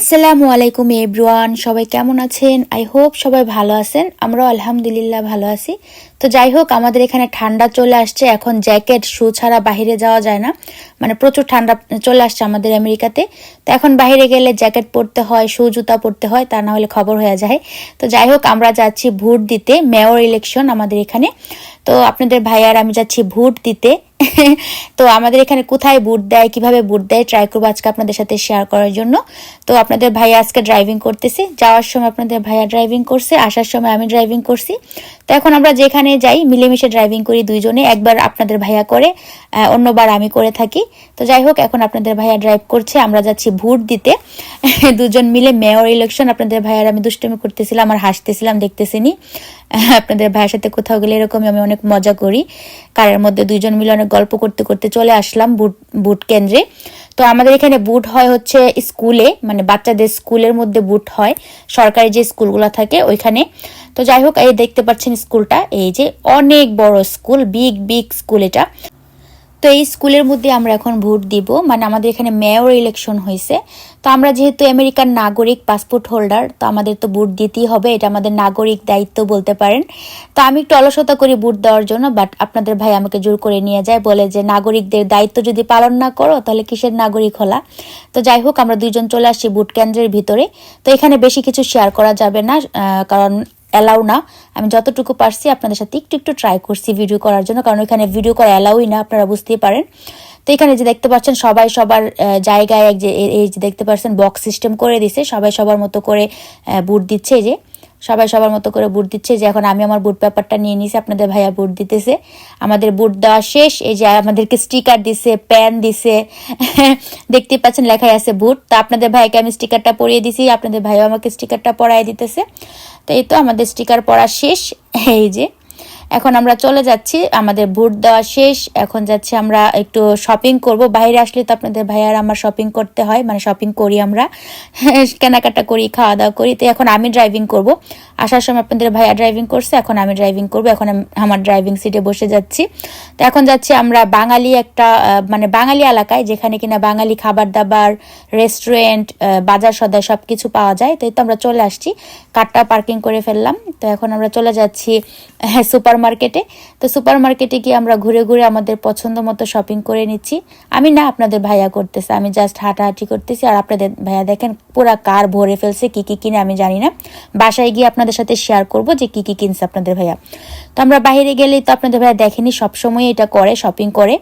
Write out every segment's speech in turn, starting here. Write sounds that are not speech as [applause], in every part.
আসসালামু আলাইকুম এব্রুয়ান সবাই কেমন আছেন? আই হোপ সবাই ভালো আছেন, আমরাও আলহামদুলিল্লাহ ভালো আছি। তো যাই হোক, আমাদের এখানে ঠান্ডা চলে আসছে, এখন জ্যাকেট, শু ছাড়া বাইরে যাওয়া যায় না। মানে প্রচুর ঠান্ডা চলে আসছে আমাদের আমেরিকাতে। তো এখন বাইরে গেলে জ্যাকেট পরতে হয়, শু, জুতা পরতে হয়, তা না হলে খবর হয়ে যায়। তো যাই হোক, আমরা যাচ্ছি ভোট দিতে, মেয়র ইলেকশন আমাদের এখানে। তো আপনাদের ভাইয়ার আমি যাচ্ছি ভোট দিতে। [laughs] তো আমাদের এখানে কোথায় বুট দেয়, কীভাবে বুট দেয় ট্রাই করব আজকে আপনাদের সাথে শেয়ার করার জন্য। তো আপনাদের ভাইয়া আজকে ড্রাইভিং করতেছে, যাওয়ার সময় আপনাদের ভাইয়া ড্রাইভিং করছে, আসার সময় আমি ড্রাইভিং করছি। তো এখন আমরা যেখানে যাই, মিলেমিশে ড্রাইভিং করি দুইজনে, একবার আপনাদের ভাইয়া করে অন্যবার আমি করে থাকি। তো যাই হোক, এখন আপনাদের ভাইয়া ড্রাইভ করছে, আমরা যাচ্ছি ভোট দিতে। [laughs] দুজন মিলে মেয়র ইলেকশন আপনাদের ভাইয়ার আমি দুষ্টমি করতেছিলাম আর হাসতেছিলাম দেখতেছিনি [laughs] আপনাদের ভাইয়ের সাথে কোথাও গেলে এরকমই আমি অনেক মজা করি। কারের মধ্যে দুইজন মিলে গল্প করতে করতে চলে আসলাম বুট বুট কেন্দ্রে। তো আমাদের এখানে বুট হয় হচ্ছে স্কুলে মানে বাচ্চাদের স্কুলের মধ্যে বুট হয়, সরকারি যে স্কুলগুলো থাকে ওইখানে। তো যাই হোক, এই দেখতে পাচ্ছেন স্কুলটা, এই যে অনেক বড় স্কুল, বিগ বিগ স্কুল এটা। তো এই স্কুলের মধ্যে আমরা এখন ভোট দিব। মানে আমাদের এখানে মেয়র ইলেকশন হয়েছে। তো আমরা যেহেতু আমেরিকান নাগরিক পাসপোর্ট হোল্ডার তো আমাদের তো ভোট দিতেই হবে। এটা আমাদের নাগরিক দায়িত্ব বলতে পারেন। তো আমি একটু অলসতা করি ভোট দেওয়ার জন্য বাট আপনাদের ভাই আমাকে জোর করে নিয়ে যায়, বলে যে নাগরিকদের দায়িত্ব যদি পালন না করো, তাহলে কিসের নাগরিক হলা? তো যাই হোক, আমরা দুইজন চলে আসছি ভোট কেন্দ্রের ভিতরে। তো এখানে বেশি কিছু শেয়ার করা যাবে না কারণ অ্যালাউ না। আমি যতটুকু পারছি আপনাদের সাথে একটু একটু ট্রাই করছি ভিডিও করার জন্য, কারণ এখানে ভিডিও করা অ্যালাউই না, আপনারা বুঝতেই পারেন। তো এখানে যে দেখতে পাচ্ছেন, সবাই সবার জায়গায় যে এই যে দেখতে পাচ্ছেন বক্স সিস্টেম করে দিছে। সবাই সবার মতো করে বুট দিচ্ছে যে। সবাই সবার মতো করে বুট দিচ্ছে যে। এখন আমি আমার বুট পেপারটা নিয়ে নিছি, আপনাদের ভাইয়া বুট দিতেছে। আমাদের বুট দেওয়া শেষ, এই যে আমাদেরকে স্টিকার দিছে প্যান দিছে। [laughs] দেখতে পাচ্ছেন, লেখাই আছে বুট তো আপনাদের ভাইকে আমি স্টিকারটা পরিয়ে দিছি, আপনাদের ভাইও আমাকে স্টিকারটা পরাই দিতেছে। তো এই তো আমাদের স্টিকার পড়া শেষ। এই যে এখন আমরা চলে যাচ্ছি, আমাদের ভোট দেওয়া শেষ, এখন যাচ্ছি আমরা একটু শপিং করব। বাইরে আসলে তো আপনাদের ভাইয়ার আমার শপিং করতে হয় মানে শপিং করি আমরা, [laughs] কেনাকাটা করি খাওয়া দাওয়া করি, তো এখন আমি ড্রাইভিং করব। আসার সময় আপনাদের ভাইয়া ড্রাইভিং করছে, এখন আমি ড্রাইভিং করব, এখন আমার ড্রাইভিং সিটে বসে যাচ্ছি। তো এখন যাচ্ছি আমরা বাঙালি একটা মানে বাঙালি এলাকায়, যেখানে কিনা বাঙালি খাবার দাবার রেস্টুরেন্ট বাজার সদায় সব কিছু পাওয়া যায়। তো এই তো আমরা চলে আসছি, কারটা পার্কিং করে ফেললাম। তো এখন আমরা চলে যাচ্ছি সুপার মার্কেটে তো সুপার মার্কেটে গিয়ে আমরা ঘুরে ঘুরে আমাদের পছন্দ মতো শপিং করে নিচ্ছি। আমি না আপনাদের ভাইয়া করতেছে, আমি জাস্ট হাঁটাহাঁটি করতেছি। আর আপনাদের ভাইয়া দেখেন পুরা কার ভরে ফেলছে, কি কি কিনে আমি জানি না। বাসায় গিয়ে আপনাদের সাথে শেয়ার করব যে কি কি কিনছে আপনাদের ভাইয়া। তো আমরা বাইরে গেলেই তো আপনাদের ভাইয়া দেখেনি সবসময় এটা করে শপিং করে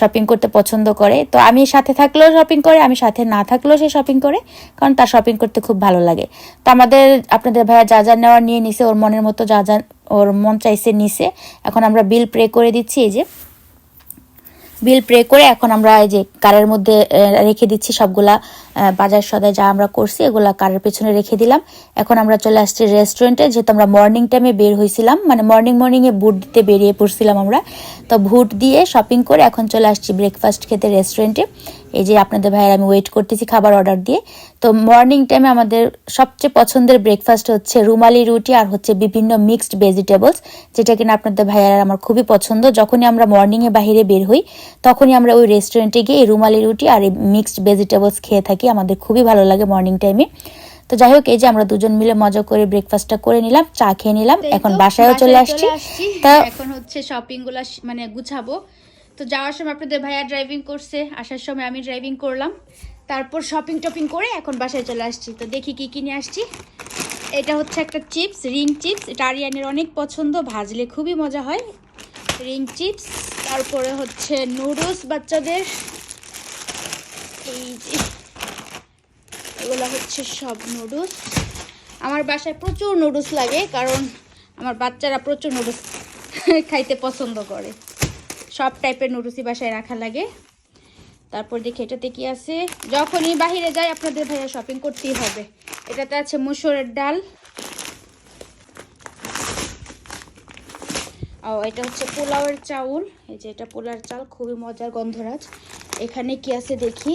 শপিং করতে পছন্দ করে। তো আমি সাথে থাকলেও শপিং করে, আমি সাথে না থাকলেও সে শপিং করে, কারণ তার শপিং করতে খুব ভালো লাগে। তো আমাদের, আপনাদের ভাইয়া যা যা নেওয়ার নিয়ে নিছে, ওর মনের মতো যা যা ওর মন চাইছে নিছে। এখন আমরা বিল প্রে করে দিচ্ছি, এই যে। বিল প্রে করে এখন আমরা এই যে কারের মধ্যে রেখে দিচ্ছি সবগুলা বাজার সদায় যা আমরা করছি, এগুলা কারের পেছনে রেখে দিলাম। এখন আমরা চলে আসছি রেস্টুরেন্টে যেহেতু আমরা মর্নিং টাইমে বের হয়েছিলাম মানে মর্নিং মর্নিংয়ে বুট দিতে বেরিয়ে পড়ছিলাম আমরা। তো ভুট দিয়ে শপিং করে এখন চলে আসছি ব্রেকফাস্ট খেতে রেস্টুরেন্টে এই যে আপনাদের ভাইয়ের আমি ওয়েট করতেছি খাবার অর্ডার দিয়ে। তো মর্নিং টাইমে আমাদের সবচেয়ে পছন্দের ব্রেকফাস্ট হচ্ছে রুমালি রুটি আর হচ্ছে বিভিন্ন মিক্সড ভেজিটেবলস যেটা কিনা আপনাদের ভাইয়ার আমার খুবই পছন্দ। যখনই আমরা মর্নিংয়ে বাইরে বের হই তখনই আমরা ওই রেস্টুরেন্টে গিয়ে এই রুমালি রুটি আর এই মিক্সড ভেজিটেবলস খেয়ে থাকি। আমাদের খুবই ভালো লাগে মর্নিং টাইমে তো যাই হোক এই যে আমরা দুজন মিলে মজা করে ব্রেকফাস্টটা করে নিলাম চা খেয়ে নিলাম। এখন বাসায়ও চলে আসছি। তা এখন হচ্ছে শপিংগুলা মানে গুছাবো। তো যাওয়ার সময় আপনাদের ভাইয়া ড্রাইভিং করছে, আসার সময় আমি ড্রাইভিং করলাম। তারপর শপিং টপিং করে এখন বাসায় চলে আসছি। তো দেখি কি কিনে আসছি। এটা হচ্ছে একটা চিপস রিং চিপস এটা আরিয়ানের অনেক পছন্দ, ভাজলে খুবই মজা হয়। রিং চিপস তারপরে হচ্ছে নুডলস বাচ্চাদের। এই যে, এগুলো হচ্ছে সব নুডলস আমার বাসায় প্রচুর নুডলস লাগে, কারণ আমার বাচ্চারা প্রচুর নুডলস [laughs] খাইতে পছন্দ করে। সব টাইপের নুডলসই বাসায় রাখা লাগে। তারপর দেখি এটাতে কি আছে? যখনই বাইরে যাই, আপনাদের ভাইয়া শপিং করতেই হবে। এটাতে আছে মুসুরের ডাল। ও, এটা হচ্ছে পোলাওয়ের চাউল। এই যে এটা পোলার চাল, খুবই মজার গন্ধরাজ। এখানে কি আছে দেখি?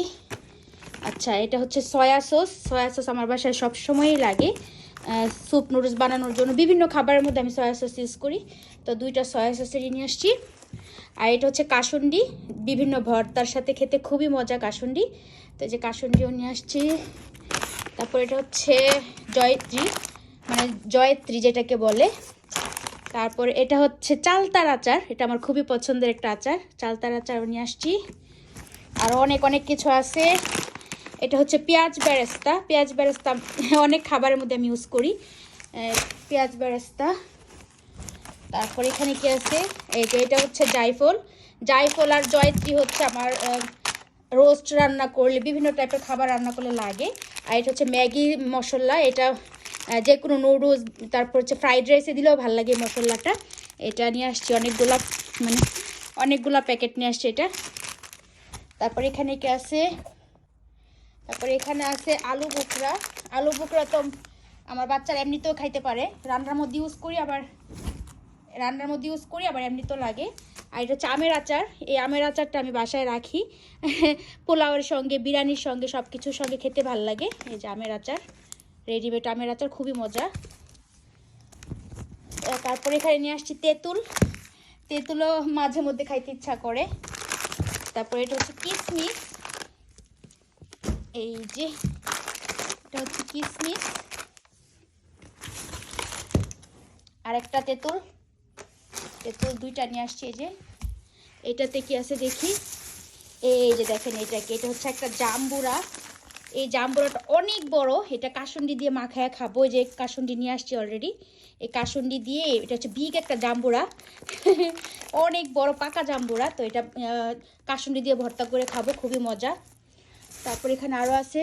আচ্ছা এটা হচ্ছে সয়া সস। সয়া সস আমার বাসায় সবসময়ই লাগে। স্যুপ নুডলস বানানোর জন্য। বিভিন্ন খাবারের মধ্যে আমি সয়া সস ইউজ করি। তো দুইটা সয়া সসেরই নিয়ে আসছি। আর এটা হচ্ছে কাসুন্ডি, বিভিন্ন ভর্তার সাথে খেতে খুবই মজা কাসুন্ডি। তো যে কাসুন্ডিও নিয়ে আসছি। তারপর এটা হচ্ছে জয়ত্রী মানে জয়ত্রী যেটাকে বলে। তারপর এটা হচ্ছে চালতার আচার, এটা আমার খুবই পছন্দের একটা আচার। চালতার আচার নিয়ে আসছি। আর অনেক অনেক কিছু আছে। এটা হচ্ছে পেঁয়াজ বেরেস্তা। পেঁয়াজ বেরেস্তা অনেক খাবারের মধ্যে আমি ইউজ করি। পেঁয়াজ বেরেস্তা। তারপর এখানে কি আছে? এই যে এটা হচ্ছে জায়ফল। জায়ফল আর জয়ত্রী হচ্ছে আমার রোস্ট রান্না করলে, বিভিন্ন টাইপের খাবার রান্না করলে লাগে। আর এটা হচ্ছে ম্যাগি মশলা। এটা যে কোনো নুডলস তারপর হচ্ছে ফ্রাইড রাইসে দিলেও ভালো লাগে মশলাটা। এটা নিয়ে আসছি অনেকগুলা মানে অনেকগুলা প্যাকেট নিয়ে আসছি এটা। তারপর এখানে কি আছে? তারপরে এখানে আছে আলু বোকরা আলু বোকরা তো আমার বাচ্চারা এমনিতেও খাইতে পারে। রান্নার মধ্যে ইউজ করি, আবার রান্নার মধ্যে ইউজ করি, আবার এমনি তো লাগে। আর এটা হচ্ছে আমের আচার। এই আমের আচারটা আমি বাসায় রাখি। [laughs] পোলাওয়ের সঙ্গে, বিরিয়ানির সঙ্গে সব কিছুর সঙ্গে খেতে ভালো লাগে। এই যে আমের আচার রেডিমেড আমের আচার, খুবই মজা। তারপরে এখানে নিয়ে আসছি তেঁতুল। তেঁতুলও মাঝে মধ্যে খাইতে ইচ্ছা করে। তারপরে এটা হচ্ছে কিসমিস। এই যে, এটা হচ্ছে কিসমিস। আর একটা তেঁতুল। তেঁতুল দুইটা নিয়ে আসছি এই যে। এটাতে কি আছে দেখি? এই যে দেখেন এটাকে, এটা হচ্ছে একটা জাম্বুরা এই জাম্বুরাটা অনেক বড়, এটা কাসুন্ডি দিয়ে মাখায় খাব। যে কাসুন্ডি নিয়ে আসছি অলরেডি এই কাসুন্ডি দিয়ে, এটা হচ্ছে বিগ একটা জাম্বুরা [laughs] অনেক বড় পাকা জাম্বুরা তো এটা কাসুন্ডি দিয়ে ভর্তা করে খাব, খুবই মজা। তারপর এখানে আরও আছে,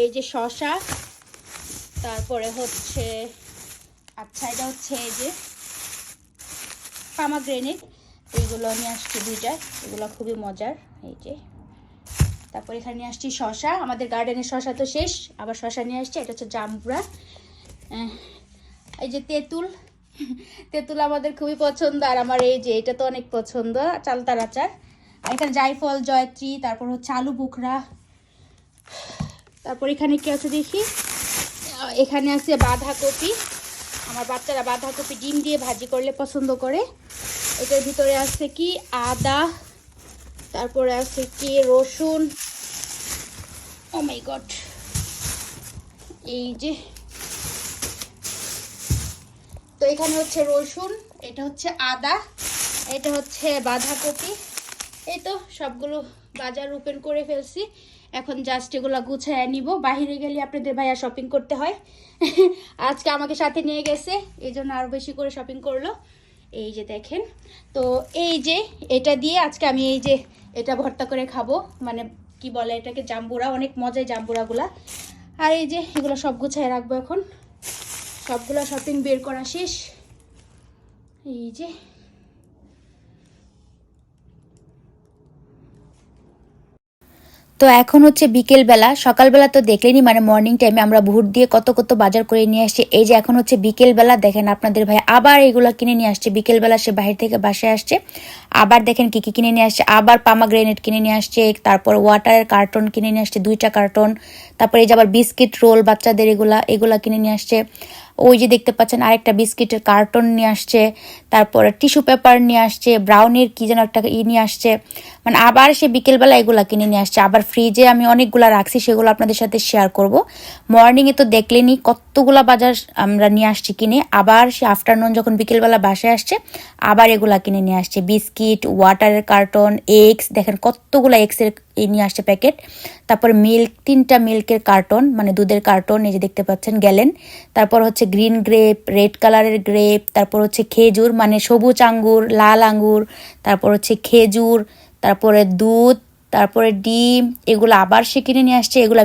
এই যে শশা তারপরে হচ্ছে আচ্ছা এটা হচ্ছে এই যে পামাগ্রেনেট এইগুলো আমি আসছি দুইটা এগুলো খুবই মজার এই যে। তারপর এখানে নিয়ে আসছি শশা আমাদের গার্ডেনের শশা তো শেষ আবার শশা নিয়ে আসছি এটা হচ্ছে জামপুরা আহ, এই যে তেঁতুল তেঁতুল আমাদের খুবই পছন্দ আর আমার এই যে এটা তো অনেক পছন্দ চালতার আচার। আর এখানে জায়ফল জয়ত্রী তারপর হচ্ছে আলু বুখরা। তারপর এখানে কি আছে দেখি? এখানে আছে বাঁধাকপি। আমার বাচ্চারা বাঁধাকপি ডিম দিয়ে ভাজি করলে পছন্দ করে। এটার ভিতরে আছে কি? আদা, তারপরে আছে কি? রসুন। ও মাই গড এই যে। তো এখানে হচ্ছে রসুন, এটা হচ্ছে আদা, এটা হচ্ছে বাঁধাকপি। এই তো সবগুলো বাজার ওপেন করে ফেলছি। এখন জাস্ট এগুলো গুছায় নিব। বাইরে গেলে আপনাদের ভাইয়া শপিং করতে হয়। [laughs] আজকে আমাকে সাথে নিয়ে গেছে এই জন্য আরও বেশি করে শপিং করল। এই যে দেখেন। তো এই যে এটা দিয়ে আজকে আমি এই যে এটা ভর্তা করে খাব। মানে কি বলে এটাকে? জাম্বুরা। অনেক মজায় জাম্বুরাগুলা। আর এই যে এগুলো সব গুছায় রাখব এখন। সবগুলো শপিং বের করা শেষ। এই যে তো এখন হচ্ছে বিকেলবেলা, সকালবেলা তো দেখলেনি মানে মর্নিং টাইমে আমরা ভোট দিয়ে কত কত বাজার করে নিয়ে আসছি। এই যে এখন হচ্ছে বিকেলবেলা, দেখেন আপনাদের ভাই আবার এগুলো কিনে নিয়ে আসছে। বিকেলবেলা সে বাইরে থেকে বাসায় আসছে। আবার দেখেন কি কি কিনে নিয়ে আসছে। আবার পামা গ্রেনেড কিনে নিয়ে আসছে, তারপর ওয়াটারের কার্টন কিনে নিয়ে আসছে, দুইটা কার্টন তারপর এই যে আবার বিস্কিট রোল বাচ্চাদের এগুলা এগুলা কিনে নিয়ে আসছে। ওই যে দেখতে পাচ্ছেন আরেকটা বিস্কিটের কার্টন নিয়ে আসছে, তারপরে টিস্যু পেপার নিয়ে আসছে, ব্রাউনির কি যেন একটা ই নিয়ে আসছে। মানে আবার সে বিকেলবেলা এগুলা কিনে নিয়ে আসছে। আবার ফ্রিজে আমি অনেকগুলা রাখছি, সেগুলো আপনাদের সাথে শেয়ার করব। মর্নিংয়ে তো দেখলেনি কতগুলা বাজার আমরা নিয়ে আসছি কিনে। আবার সে আফটারনুন যখন বিকেলবেলা বাসায় আসছে, আবার এগুলা কিনে নিয়ে আসছে। বিস্কিট ওয়াটারের কার্টন এগস দেখেন কতগুলা এগসের এই নিয়ে আসছে প্যাকেট। তারপর মিল্ক, তিনটা মিল্কের কার্টন মানে দুধের কার্টন, এই যে দেখতে পাচ্ছেন, গেলেন। তারপর হচ্ছে গ্রিন গ্রেপ, রেড কালারের গ্রেপ, তারপর হচ্ছে খেজুর মানে সবুজ আঙ্গুর, লাল আঙ্গুর, তারপর হচ্ছে খেজুর, তারপরে দুধ, তারপরে ডিম, এগুলো আবার সে কিনে নিয়ে আসছে, এগুলো